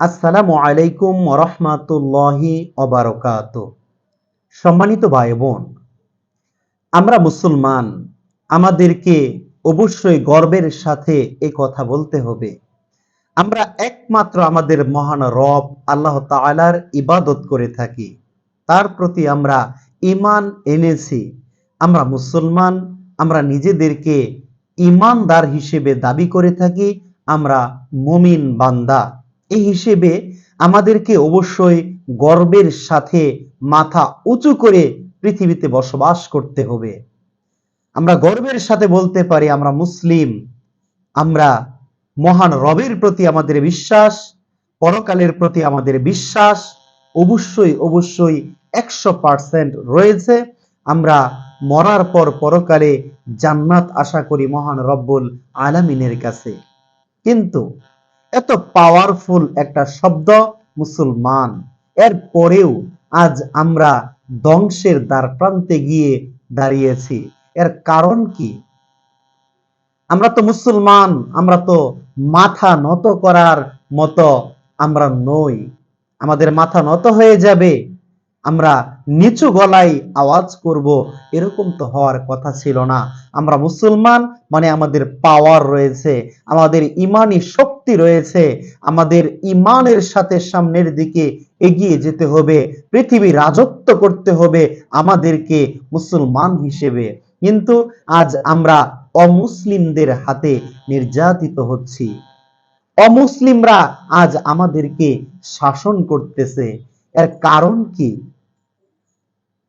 আসসালামু আলাইকুম রহমাতুল্লাহি অবারকাত সম্মানিত ভাই বোন আমরা মুসলমান, আমাদেরকে অবশ্যই গর্বের সাথে এ কথা বলতে হবে। আমরা একমাত্র আমাদের মহান রব আল্লাহ তাআলার ইবাদত করে থাকি। তার প্রতি আমরা ইমান এনেছি। আমরা মুসলমান, আমরা নিজেদেরকে ইমানদার হিসেবে দাবি করে থাকি, আমরা মুমিন বান্দা। এই হিসেবে আমাদেরকে অবশ্যই গর্বের সাথে মাথা উঁচু করে পৃথিবীতে বসবাস করতে হবে। আমরা গর্বের সাথে বলতে পারি, আমরা মুসলিম, আমরা মহান রবের প্রতি আমাদের বিশ্বাস, পরকালের প্রতি আমাদের বিশ্বাস, অবশ্যই অবশ্যই একশো পার্সেন্ট রয়েছে। আমরা মরার পর পরকালে জান্নাত আশা করি মহান রব্বুল আলামিনের কাছে। কিন্তু এত পাওয়ারফুল একটা শব্দ মুসলমান। এর পরেও আজ আমরা ধ্বংসের দ্বার প্রান্তে গিয়ে দাঁড়িয়েছি। এর কারণ কি? আমরা তো মুসলমান, আমরা তো মাথা নত করার মতো আমরা নই। আমাদের মাথা নত হয়ে যাবে আমরা নিচু গলায় আওয়াজ করব, এরকম তো হওয়ার কথা ছিল না। আমরা মুসলমান মানে আমাদের পাওয়ার রয়েছে, আমাদের ইমানি শক্তি রয়েছে, আমাদের ইমানের সাথে সামনের দিকে এগিয়ে যেতে হবে, পৃথিবী রাজত্ব করতে হবে আমাদেরকে মুসলমান হিসেবে। কিন্তু আজ আমরা অমুসলিমদের হাতে নির্যাতিত হচ্ছি। অমুসলিমরা আজ আমাদেরকে শাসন করতেছে। এর কারণ কি?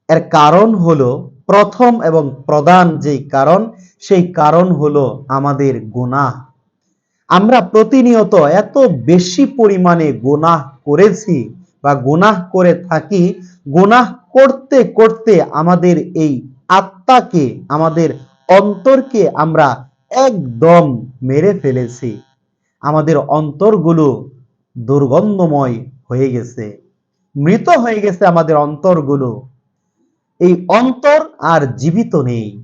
এর কারণ হলো প্রথম এবং প্রধান যেই কারণ, সেই কারণ হলো আমাদের গুনাহ। আমরা প্রতিনিয়ত এত বেশি পরিমাণে গুনাহ করেছি বা গুনাহ করে থাকি, গুনাহ করতে করতে আমাদের এই আত্মাকে, আমাদের অন্তরকে আমরা একদম মেরে ফেলেছি। আমাদের অন্তরগুলো দুর্গন্ধময় হয়ে গেছে। মৃত হয়ে গেছে আমাদের অন্তরগুলো। এই অন্তর আর জীবিত নেই।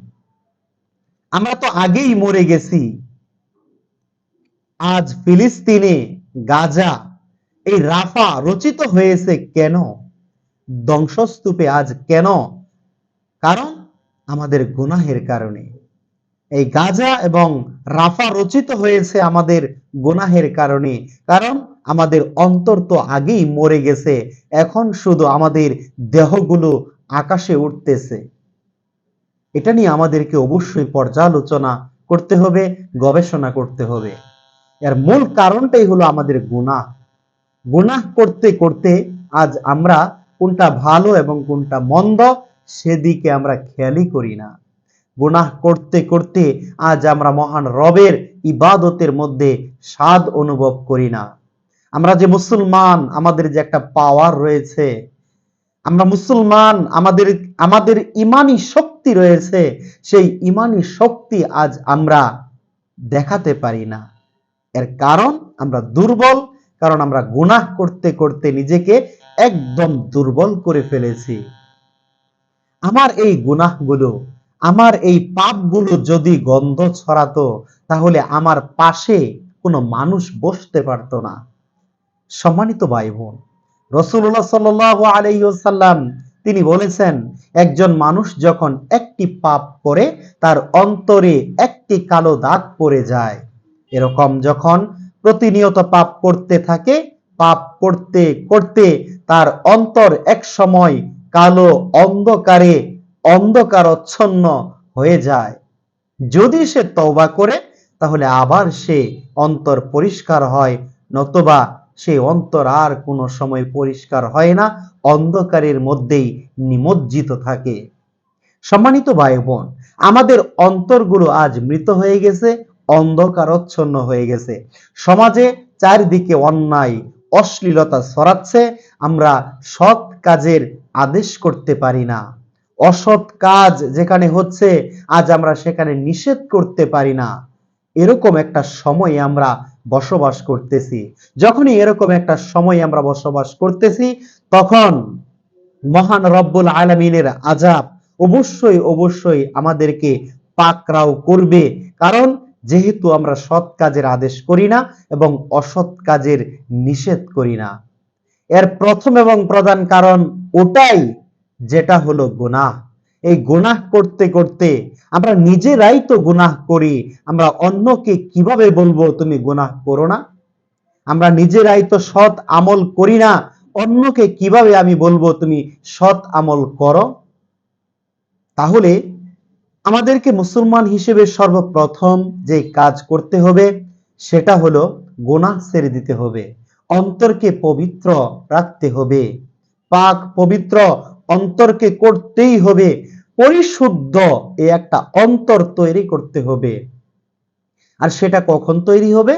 আমরা তো আগেই মরে গেছি। আজ ফিলিস্তিনে গাজা, এই রাফা রচিত হয়েছে কেন? ধ্বংসস্তূপে আজ কেন? কারণ আমাদের গুনাহের কারণে। এই গাজা এবং রাফা রচিত হয়েছে আমাদের গুনাহের কারণে। কারণ আমাদের অন্তর তো আগেই মরে গেছে। এখন শুধু আমাদের দেহগুলো আকাশে উঠতেছে এটা নিয়ে আমাদেরকে অবশ্যই পর্যালোচনা করতে হবে, গবেষণা করতে হবে। এর মূল কারণটাই হলো আমাদের গুনাহ। গুনাহ করতে করতে আজ আমরা কোনটা ভালো এবং কোনটা মন্দ সেদিকে আমরা খেয়ালই করি না। গুনাহ করতে করতে আজ আমরা মহান রবের ইবাদতের মধ্যে স্বাদ অনুভব করি না। আমরা যে মুসলমান, আমাদের যে একটা পাওয়ার রয়েছে আমরা মুসলমান, আমাদের আমাদের ইমানি শক্তি রয়েছে, সেই ইমানি শক্তি আজ আমরা দেখাতে পারি না। এর কারণ আমরা দুর্বল, কারণ আমরা গুনাহ করতে করতে নিজেকে একদম দুর্বল করে ফেলেছি। আমার এই গুনাহগুলো, আমার এই পাপগুলো যদি গন্ধ ছড়াতো, তাহলে আমার পাশে কোনো মানুষ বসতে পারতো না। সম্মানিত ভাই বোন রসুল্লাহ সাল আলাইসাল্লাম তিনি বলেছেন, একজন মানুষ যখন একটি পাপ করে, তার অন্তরে একটি কালো দাগ পড়ে যায়। এরকম যখন প্রতিনিয়ত পাপ করতে থাকে, পাপ করতে করতে তার অন্তর এক সময় কালো অন্ধকারে অন্ধকারচ্ছন্ন হয়ে যায়। যদি সে তওবা করে, তাহলে আবার সে অন্তর পরিষ্কার হয়, নতবা সেই অন্তর আর কোনো সময় পরিষ্কার হয় না, অন্ধকারের মধ্যেই নিমজ্জিত থাকে। সম্মানিত ভাই বোন আমাদের অন্তরগুলো আজ মৃত হয়ে গেছে, অন্ধকারচ্ছন্ন হয়ে গেছে। সমাজে চারিদিকে অন্যায়, অশ্লীলতা ছড়াচ্ছে, আমরা সৎ কাজের আদেশ করতে পারি না। অসৎ কাজ যেখানে হচ্ছে, আজ আমরা সেখানে নিষেধ করতে পারি না। এরকম একটা সময় আমরা বসবাস করতেছি। যখনই এরকম একটা সময় আমরা বসবাস করতেছি, তখন মহান রব্বুল আলমিনের আজাব অবশ্যই অবশ্যই আমাদেরকে পাকরাও করবে। কারণ যেহেতু আমরা সৎ কাজের আদেশ করি না এবং অসৎ কাজের নিষেধ করি না। এর প্রথম এবং প্রধান কারণ ওটাই, যেটা হলো গুনাহ। এই গুনাহ করতে করতে আমরা নিজেরাই তো গুনাহ করি, আমরা অন্যকে কীভাবে বলব তুমি গুনাহ করো না? আমরা নিজেরাই তো সৎ আমল করি না, অন্যকে কীভাবে আমি বলব তুমি সৎ আমল করো? তাহলে আমাদেরকে মুসলমান হিসেবে সর্বপ্রথম যে কাজ করতে হবে, সেটা হলো গোনাহ ছেড়ে দিতে হবে, অন্তরকে পবিত্র রাখতে হবে। পাক পবিত্র অন্তরকে করতেই হবে পরিশুদ্ধ এই একটা অন্তর তৈরি করতে হবে। আর সেটা কখন তৈরি হবে?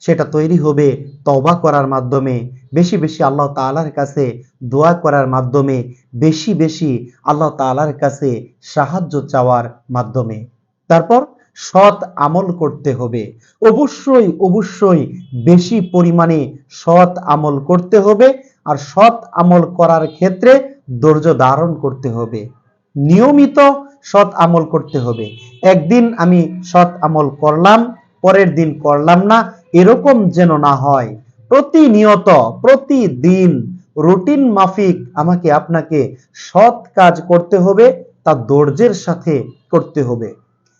সেটা তৈরি হবে তবা করার মাধ্যমে। বেশি বেশি আল্লাহ তাআলার কাছে দোয়া করার মাধ্যমে। বেশি বেশি আল্লাহ তাআলার কাছে সাহায্য চাওয়ার মাধ্যমে। তারপর সৎ আমল করতে হবে। অবশ্যই অবশ্যই বেশি পরিমাণে সৎ আমল করতে হবে। আর সৎ আমল করার ক্ষেত্রে ধৈর্য ধারণ করতে হবে। নিয়মিত সৎ আমল করতে হবে। একদিন আমি সৎ আমল করলাম, পরের দিন করলাম না, এরকম যেন না হয়। প্রতিনিয়ত, প্রতিদিন রুটিন মাফিক আমাকে আপনাকে সৎ কাজ করতে হবে, তা ধৈর্যের সাথে করতে হবে।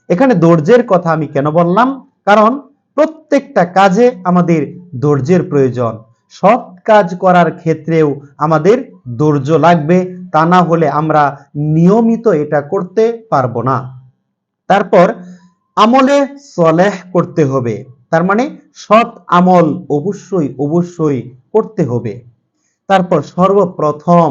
এখানে ধৈর্যের কথা আমি কেন বললাম? কারণ প্রত্যেকটা কাজে আমাদের ধৈর্যের প্রয়োজন। সৎ কাজ করার ক্ষেত্রেও আমাদের ধৈর্য লাগবে তা না হলে আমরা নিয়মিত এটা করতে পারব না। তারপর আমলে সলেহ করতে হবে। তার মানে সৎ আমল অবশ্যই অবশ্যই করতে হবে। তারপর সর্বপ্রথম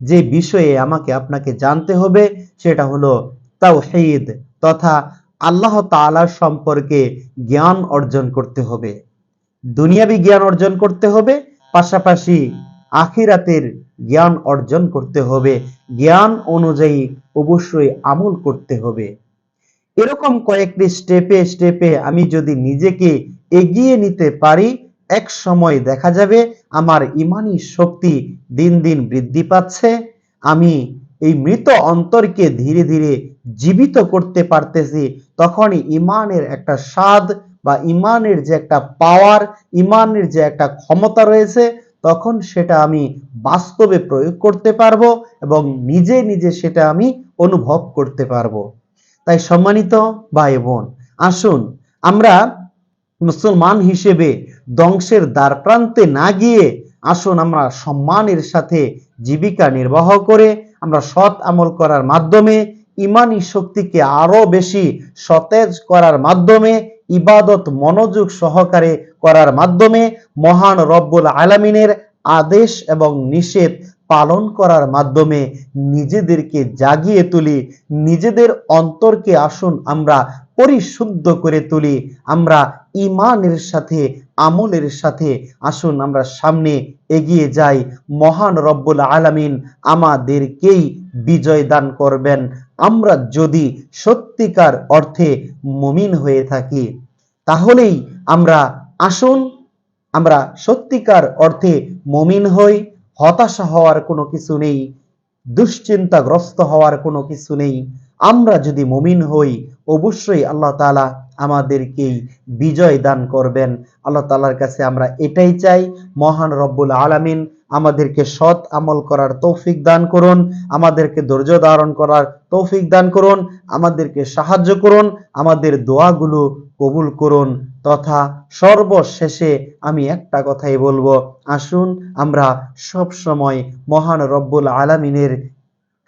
যে বিষয়ে আমাকে আপনাকে জানতে হবে সেটা হলো তাওহীদ তথা আল্লাহ তাআলার সম্পর্কে জ্ঞান অর্জন করতে হবে। দুনিয়াবি জ্ঞান অর্জন করতে হবে, পাশাপাশি আখিরাতের জ্ঞান অর্জন করতে হবে। জ্ঞান অনুযায়ী অবশ্যই আমল করতে হবে। এরকম কয়েকটি স্টেপে স্টেপে আমি যদি নিজেকে এগিয়ে নিতে পারি, এক সময় দেখা যাবে আমার ইমানি শক্তি দিন দিন বৃদ্ধি পাচ্ছে। আমি এই মৃত অন্তরকে ধীরে ধীরে জীবিত করতে পারতেছি, তখনই ইমানের একটা স্বাদ বা ইমানের যে একটা পাওয়ার ইমানের যে একটা ক্ষমতা রয়েছে তখন সেটা আমি বাস্তবে প্রয়োগ করতে পারব এবং নিজে নিজে সেটা আমি অনুভব করতে পারব। তাই সম্মানিত ভাই বোন, আসুন আমরা মুসলমান হিসেবে ধ্বংসের দ্বার প্রান্তে না গিয়ে আসুন আমরা সম্মানের সাথে জীবিকা নির্বাহ করে আমরা সৎ আমল করার মাধ্যমে, ইমানি শক্তিকে আরও বেশি সতেজ করার মাধ্যমে ইবাদত মনোযোগ সহকারে করার মাধ্যমে মহান রব্বুল আলামিনের আদেশ এবং নিষেধ পালন করার মাধ্যমে নিজেদেরকে জাগিয়ে তুলি, নিজেদের অন্তরকে আসুন আমরা পরিশুদ্ধ করে তুলি, আমরা ইমানের সাথে, আমলের সাথে আসুন আমরা সামনে এগিয়ে যাই। মহান রব্বুল আলামিন আমাদেরকেই বিজয় দান করবেন। আমরা যদি সত্যিকার অর্থে মুমিন হয়ে থাকি। তাহলেই আমরা আসুন আমরা সত্যিকার অর্থে মমিন হই, হতাশা হওয়ার কোনো কিছু নেই, দুশ্চিন্তাগ্রস্ত হওয়ার কোনো কিছু নেই। আমরা যদি মমিন হই, অবশ্যই আল্লাহ তালা আমাদেরকেই বিজয় দান করবেন। আল্লাহ তালার কাছে আমরা এটাই চাই, মহান রব্বুল আলামিন আমাদেরকে সৎ আমল করার তৌফিক দান করুন, আমাদেরকে ধৈর্য ধারণ করার তৌফিক দান করুন, আমাদেরকে সাহায্য করুন, আমাদের দোয়াগুলো কবুল করুন। তথা সর্বশেষে আমি একটা কথাই বলব, আসুন আমরা সব সময় মহান রব্বুল আলামিনের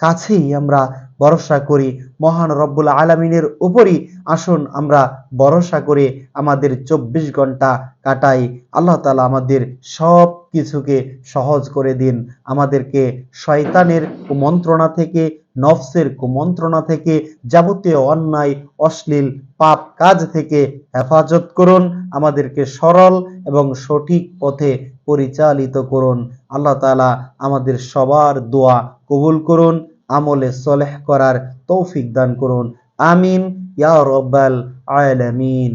কাছেই আমরা ভরসা করি, মহান রব্বুল আলামিনের উপরই আসুন আমরা ভরসা করে আমাদের চব্বিশ ঘণ্টা কাটাই। আল্লাহ তালা আমাদের সব কিছুকে সহজ করে দিন। আমাদেরকে শয়তানের কুমন্ত্রণা থেকে, নফসের কুমন্ত্রণা থেকে, যাবতীয় অন্যায়, অশ্লীল পাপ কাজ থেকে হেফাজত করুন। আমাদেরকে সরল এবং সঠিক পথে পরিচালিত করুন। আল্লাহ তালা আমাদের সবার দোয়া কবুল করুন, আমলে সলেহ করার তৌফিক দান করুন। আমিন। ইয়া রব্বাল আলামিন